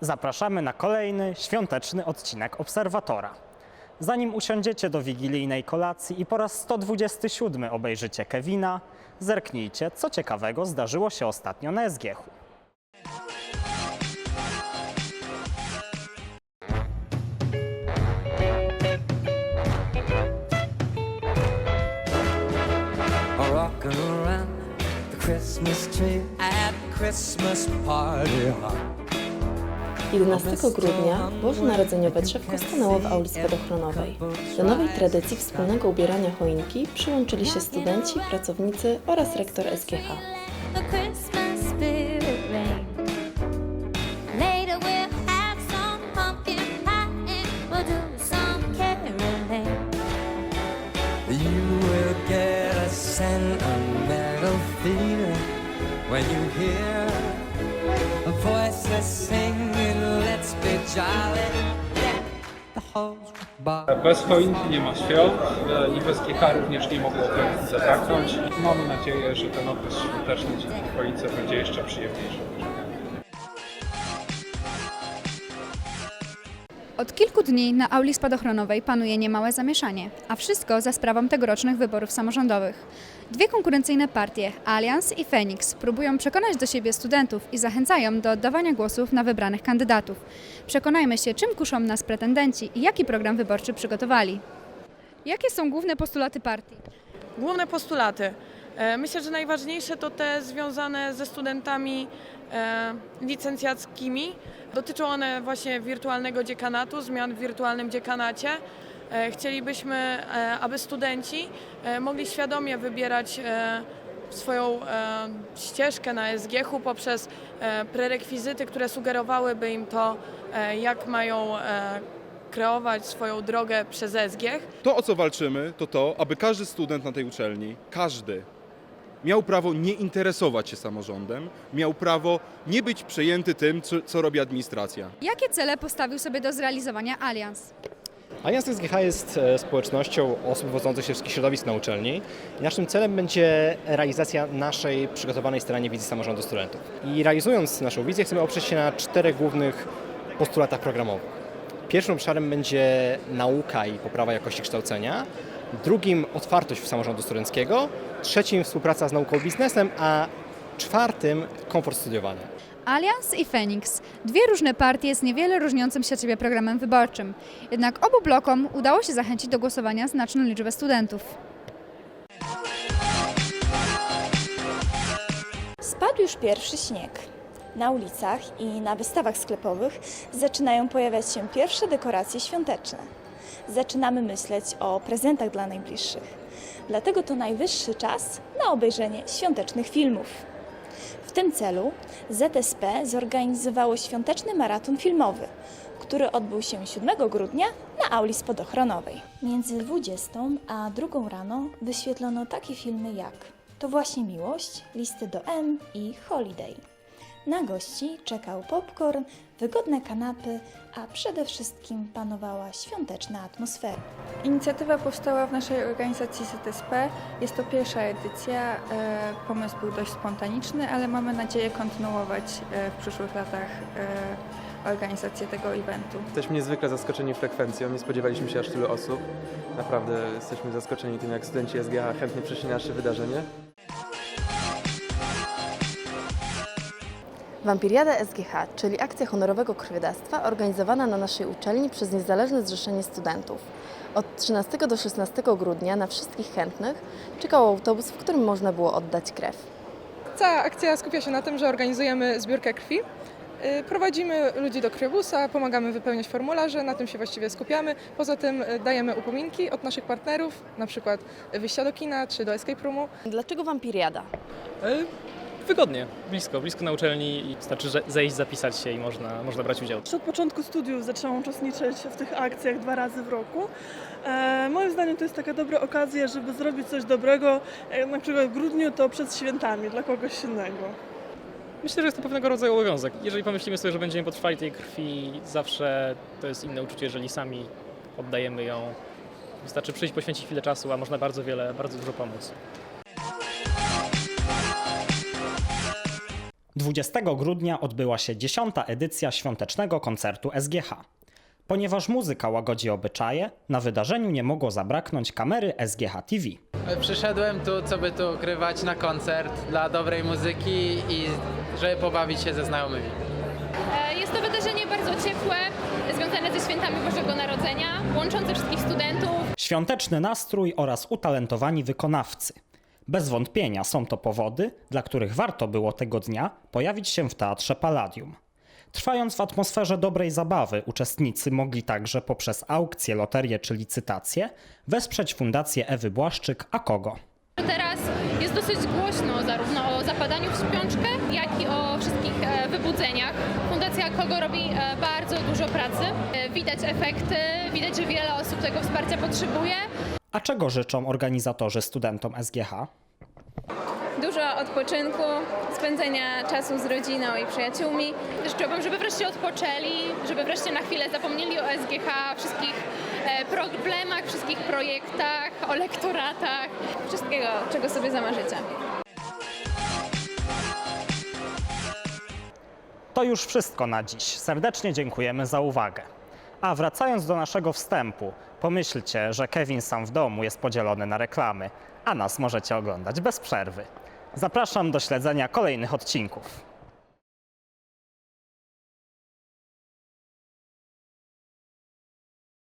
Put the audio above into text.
Zapraszamy na kolejny świąteczny odcinek Obserwatora. Zanim usiądziecie do wigilijnej kolacji i po raz 127 obejrzycie Kevina, zerknijcie, co ciekawego zdarzyło się ostatnio na SGH. Christmas tree at Christmas party. 11 grudnia Boże Narodzeniowe drzewko stanęło w auli spadochronowej. Do nowej tradycji wspólnego ubierania choinki przyłączyli się studenci, pracownicy oraz rektor SGH. when you hear a voice Bez choinki nie ma świąt e, i bez GH również nie mogło choinki zabraknąć. Mamy nadzieję, że ten okres świąteczny dzięki choince będzie jeszcze przyjemniejszy. Od kilku dni na auli spadochronowej panuje niemałe zamieszanie, a wszystko za sprawą tegorocznych wyborów samorządowych. Dwie konkurencyjne partie, Allianz i Phoenix, próbują przekonać do siebie studentów i zachęcają do oddawania głosów na wybranych kandydatów. Przekonajmy się, czym kuszą nas pretendenci i jaki program wyborczy przygotowali. Jakie są główne postulaty partii? Główne postulaty. E, Myślę, że najważniejsze to te związane ze studentami e, licencjackimi. Dotyczą one właśnie wirtualnego dziekanatu, zmian w wirtualnym dziekanacie. E, Chcielibyśmy, aby studenci mogli świadomie wybierać swoją ścieżkę na SGH-u poprzez prerekwizyty, które sugerowałyby im to, jak mają kreować swoją drogę przez SGH. To, o co walczymy, to to, aby każdy student na tej uczelni, każdy, miał prawo nie interesować się samorządem, miał prawo nie być przejęty tym, co, co robi administracja. Jakie cele postawił sobie do zrealizowania Allianz? Alians SGH jest e, społecznością osób wywodzących się z wszystkich środowisk na uczelni. I naszym celem będzie realizacja naszej przygotowanej staranie wizji samorządu studentów. I realizując naszą wizję chcemy oprzeć się na czterech głównych postulatach programowych. Pierwszym obszarem będzie nauka i poprawa jakości kształcenia. Drugim otwartość samorządu studenckiego. Trzecim współpraca z nauką i biznesem, a czwartym komfort studiowania. Allianz i Phoenix. Dwie różne partie z niewiele różniącym się od siebie programem wyborczym. Jednak obu blokom udało się zachęcić do głosowania znaczną liczbę studentów. Spadł już pierwszy śnieg. Na ulicach i na wystawach sklepowych zaczynają pojawiać się pierwsze dekoracje świąteczne. Zaczynamy myśleć o prezentach dla najbliższych. Dlatego to najwyższy czas na obejrzenie świątecznych filmów. W tym celu ZSP zorganizowało świąteczny maraton filmowy, który odbył się 7 grudnia na auli spadochronowej. Między 20 a 2 rano wyświetlono takie filmy jak To właśnie miłość, listy do M i Holiday. Na gości czekał popcorn, wygodne kanapy, a przede wszystkim panowała świąteczna atmosfera. Inicjatywa powstała w naszej organizacji ZSP. Jest to pierwsza edycja. E, Pomysł był dość spontaniczny, ale mamy nadzieję kontynuować e, w przyszłych latach e, organizację tego eventu. Jesteśmy niezwykle zaskoczeni frekwencją, nie spodziewaliśmy się aż tylu osób. Naprawdę jesteśmy zaskoczeni tym, jak studenci SGH chętnie przyszli na nasze wydarzenie. Wampiriada SGH, czyli akcja honorowego krwiodawstwa organizowana na naszej uczelni przez Niezależne Zrzeszenie Studentów. Od 13 do 16 grudnia na wszystkich chętnych czekał autobus, w którym można było oddać krew. Cała akcja skupia się na tym, że organizujemy zbiórkę krwi. Y, Prowadzimy ludzi do krwiobusa, pomagamy wypełniać formularze, na tym się właściwie skupiamy. Poza tym y, dajemy upominki od naszych partnerów, na przykład wyjścia do kina czy do escape roomu. Dlaczego wampiriada? Wygodnie, blisko, blisko na uczelni i wystarczy że- zejść, zapisać się i można, można brać udział. Od początku studiów zaczęłam uczestniczyć w tych akcjach dwa razy w roku. E, moim zdaniem to jest taka dobra okazja, żeby zrobić coś dobrego, e, na przykład w grudniu to przed świętami dla kogoś innego. Myślę, że jest to pewnego rodzaju obowiązek. Jeżeli pomyślimy sobie, że będziemy potrwali tej krwi, zawsze to jest inne uczucie, jeżeli sami oddajemy ją. Wystarczy przyjść, poświęcić chwilę czasu, a można bardzo wiele, bardzo dużo pomóc. 20 grudnia odbyła się 10. edycja świątecznego koncertu SGH. Ponieważ muzyka łagodzi obyczaje, na wydarzeniu nie mogło zabraknąć kamery SGH TV. Przyszedłem tu, co by tu grywać na koncert dla dobrej muzyki i żeby pobawić się ze znajomymi. E, Jest to wydarzenie bardzo ciepłe, związane ze świętami Bożego Narodzenia, łączące wszystkich studentów. Świąteczny nastrój oraz utalentowani wykonawcy. Bez wątpienia są to powody, dla których warto było tego dnia pojawić się w Teatrze Palladium. Trwając w atmosferze dobrej zabawy, uczestnicy mogli także poprzez aukcje, loterie czy licytacje wesprzeć Fundację Ewy Błaszczyk A Kogo. Teraz jest dosyć głośno zarówno o zapadaniu w śpiączkę, jak i o wszystkich e, wybudzeniach. Fundacja Kogo robi e, bardzo dużo pracy. E, Widać efekty, widać, że wiele osób tego wsparcia potrzebuje. A czego życzą organizatorzy studentom SGH? Dużo odpoczynku, spędzenia czasu z rodziną i przyjaciółmi. Życzę żeby wreszcie odpoczęli, żeby wreszcie na chwilę zapomnieli o SGH, wszystkich e, problemach, wszystkich projektach, o lektoratach, wszystkiego, czego sobie zamarzycie. To już wszystko na dziś. Serdecznie dziękujemy za uwagę. A wracając do naszego wstępu, pomyślcie, że Kevin sam w domu jest podzielony na reklamy, a nas możecie oglądać bez przerwy. Zapraszam do śledzenia kolejnych odcinków.